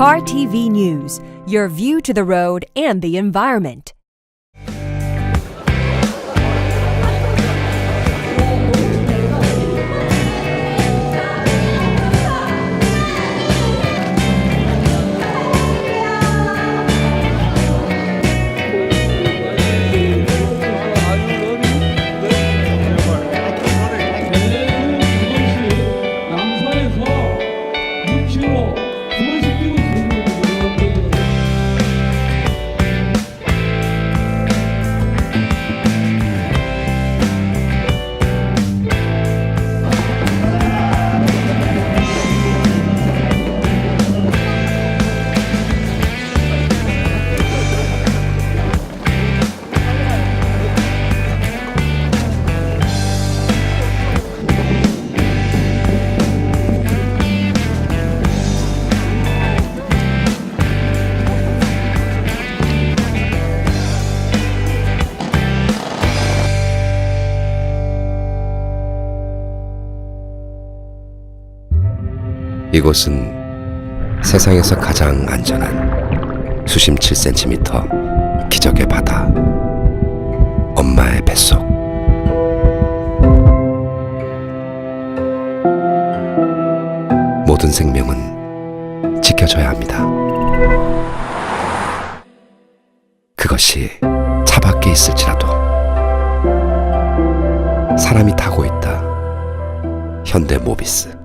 Car TV News, your view to the road and the environment. 이곳은 세상에서 가장 안전한 수심 7cm 기적의 바다 엄마의 뱃속 모든 생명은 지켜져야 합니다. 그것이 차 밖에 있을지라도 사람이 타고 있다. 현대 모비스